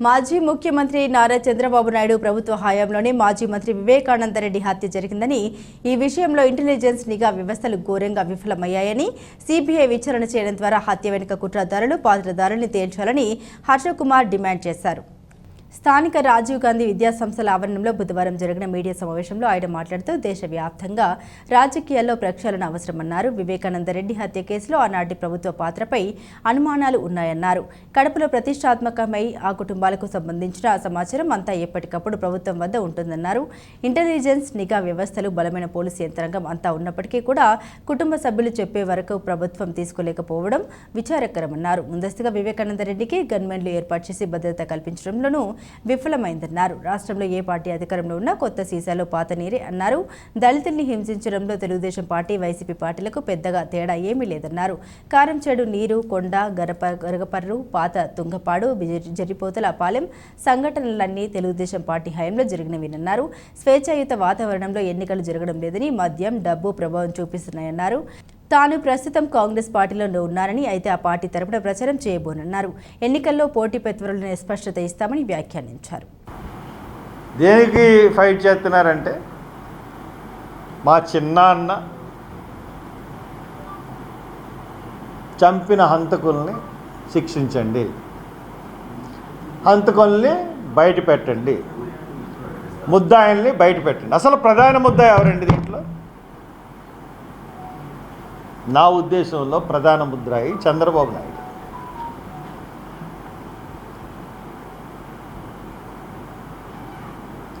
మాజీ ముఖ్యమంత్రి నారా చంద్రబాబు నాయుడు ప్రభుత్వ హయాంలోనే మాజీ మంత్రి వివేకానందరెడ్డి హత్య జరిగిందని ఈ విషయంలో ఇంటెలిజెన్స్ నిఘా వ్యవస్థలు ఘోరంగా విఫలమయ్యాయని సిబిఐ విచారణ చేయడం ద్వారా హత్య వెనుక కుట్రదారులు పాత్రదారుల్ని తేల్చాలని హర్షకుమార్ డిమాండ్ చేశారు. స్థానిక రాజీవ్ గాంధీ విద్యా సంస్థల ఆవరణంలో బుధవారం జరిగిన మీడియా సమావేశంలో ఆయన మాట్లాడుతూ దేశవ్యాప్తంగా రాజకీయాల్లో ప్రక్షాళన అవసరమన్నారు. వివేకానందరెడ్డి హత్య కేసులో ఆనాటి ప్రభుత్వ పాత్రపై అనుమానాలు ఉన్నాయన్నారు. కడపలో ప్రతిష్టాత్మకమై ఆ కుటుంబాలకు సంబంధించిన సమాచారం అంతా ఎప్పటికప్పుడు ప్రభుత్వం వద్ద ఉంటుందన్నారు. ఇంటెలిజెన్స్ నిఘా వ్యవస్థలు బలమైన పోలీసు యంత్రాంగం అంతా ఉన్నప్పటికీ కూడా కుటుంబ సభ్యులు చెప్పే వరకు ప్రభుత్వం తీసుకోలేకపోవడం విచారకరమన్నారు. ముందస్తుగా వివేకానంద రెడ్డికి గన్మెన్లు ఏర్పాటు చేసి భద్రత కల్పించడంలోనూ విఫలమైందన్నారు. రాష్ట్రంలో ఏ పార్టీ అధికారంలో ఉన్నా కొత్త సీసాలో పాత నీరే అన్నారు. దళితుల్ని హింసించడంలో తెలుగుదేశం పార్టీ వైసీపీ పార్టీలకు పెద్దగా తేడా ఏమీ లేదన్నారు. కారం చెడు నీరు కొండ గరప గరగపర్రు పాత తుంగపాడు జరిపోతల పాలెం సంఘటనలన్నీ తెలుగుదేశం పార్టీ హయాంలో జరిగినవినన్నారు స్వేచ్ఛాయుత వాతావరణంలో ఎన్నికలు జరగడం లేదని మద్యం డబ్బు ప్రభావం చూపిస్తున్నాయన్నారు. తాను ప్రస్తుతం కాంగ్రెస్ పార్టీలోనే ఉన్నారని అయితే ఆ పార్టీ తరపున ప్రచారం చేయబోనన్నారు. ఎన్నికల్లో పోటీ పెత్వరులను స్పష్టత ఇస్తామని వ్యాఖ్యానించారు. దేనికి ఫైట్ చేస్తున్నారంటే మా చిన్న అన్న చంపిన హంతకుల్ని శిక్షించండి. హంతకుల్ని బయట పెట్టండి. ముద్దాయిల్ని బయట పెట్టండి. అసలు ప్రధాన ముద్దాయి ఎవరండి దీంట్లో? నా ఉద్దేశంలో ప్రధాన ముద్రాయి చంద్రబాబు నాయుడు.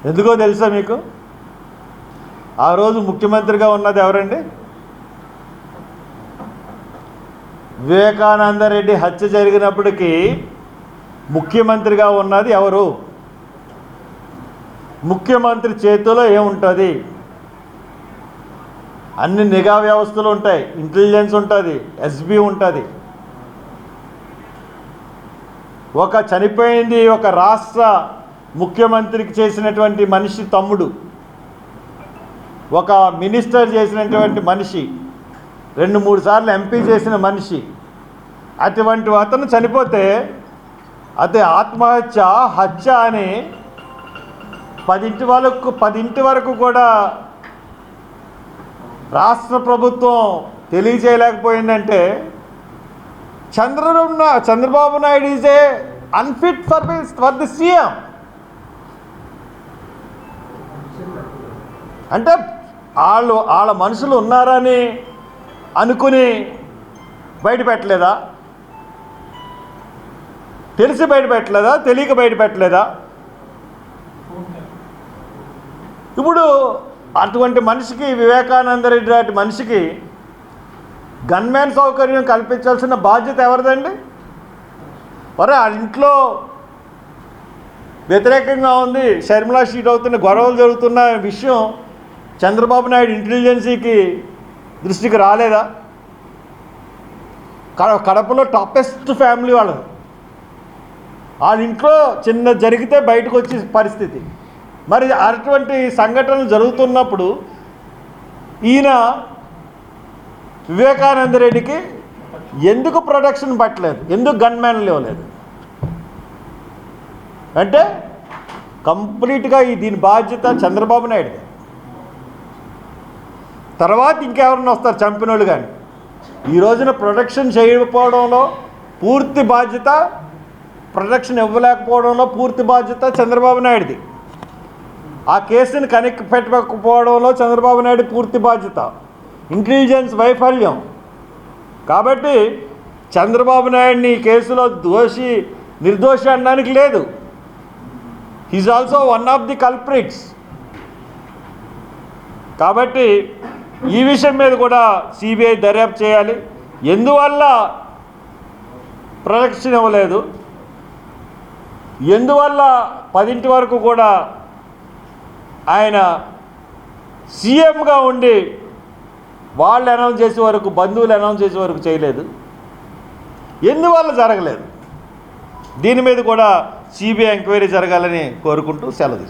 ఎందుకో తెలుసా మీకు? ఆ రోజు ముఖ్యమంత్రిగా ఉన్నది ఎవరండి? వివేకానందరెడ్డి హత్య జరిగినప్పటికీ ముఖ్యమంత్రిగా ఉన్నది ఎవరు? ముఖ్యమంత్రి చేతిలో ఏముంటుంది? అన్ని నిఘా వ్యవస్థలు ఉంటాయి. ఇంటెలిజెన్స్ ఉంటుంది ఎస్బీ ఉంటుంది. ఒక చనిపోయింది ఒక రాష్ట్ర ముఖ్యమంత్రికి చేసినటువంటి మనిషి తమ్ముడు. ఒక మినిస్టర్ చేసినటువంటి మనిషి. రెండు మూడు సార్లు ఎంపీ చేసిన మనిషి. అటువంటి అతను చనిపోతే అదే ఆత్మహత్య హత్య అని పదింటి వాళ్ళకు పదింటి వరకు కూడా రాష్ట్ర ప్రభుత్వం తెలియజేయలేకపోయిందంటే Chandrababu Chandrababu Naidu is a unfit for for the CM అంటే వాళ్ళు వాళ్ళ మనుషులు ఉన్నారని అనుకుని బయట పెట్టలేదా? తెలిసి బయట పెట్టలేదా? తెలియక బయట పెట్టలేదా? ఇప్పుడు అటువంటి మనిషికి వివేకానంద రెడ్డి లాంటి మనిషికి గన్మ్యాన్ సౌకర్యం కల్పించాల్సిన బాధ్యత ఎవరిదండి? మరి ఆ ఇంట్లో వ్యతిరేకంగా ఉంది షర్మిలా షీట్ అవుతున్న గొడవలు జరుగుతున్న విషయం చంద్రబాబు నాయుడు ఇంటెలిజెన్సీకి దృష్టికి రాలేదా? కడ- కడపలో టాపెస్ట్ ఫ్యామిలీ వాళ్ళది. వాళ్ళ ఇంట్లో చిన్న జరిగితే బయటకు వచ్చే పరిస్థితి. మరి అటువంటి సంఘటనలు జరుగుతున్నప్పుడు ఈయన వివేకానంద రెడ్డికి ఎందుకు ప్రొటెక్షన్ పట్టలేదు? ఎందుకు గన్మ్యాన్లు ఇవ్వలేదు అంటే కంప్లీట్గా ఈ దీని బాధ్యత చంద్రబాబు నాయుడు తర్వాత ఇంకెవరన్నా వస్తారు చంపిన వాళ్ళు కానీ ఈ రోజున ప్రొటెక్షన్ చేయకపోవడంలో పూర్తి బాధ్యత ప్రొటెక్షన్ ఇవ్వలేకపోవడంలో పూర్తి బాధ్యత చంద్రబాబు నాయుడిది. ఆ కేసుని కనెక్ట్ పెట్టకపోవడంలో చంద్రబాబు నాయుడు పూర్తి బాధ్యత. ఇంటెలిజెన్స్ వైఫల్యం. కాబట్టి చంద్రబాబు నాయుడిని ఈ కేసులో దోషి నిర్దోషి అనడానికి లేదు. He's also one of the culprits కాబట్టి ఈ విషయం మీద కూడా సిబిఐ దర్యాప్తు చేయాలి. ఎందువల్ల ప్రొటెక్షన్ ఇవ్వలేదు? ఎందువల్ల పదింటి వరకు కూడా ఆయన సీఎంగా ఉండి వాళ్ళు అనౌన్స్ చేసే వరకు బంధువులు అనౌన్స్ చేసే వరకు చేయలేదు. ఎందువల్ల జరగలేదు? దీని మీద కూడా సిబిఐ ఎంక్వైరీ జరగాలని కోరుకుంటూ సెలవు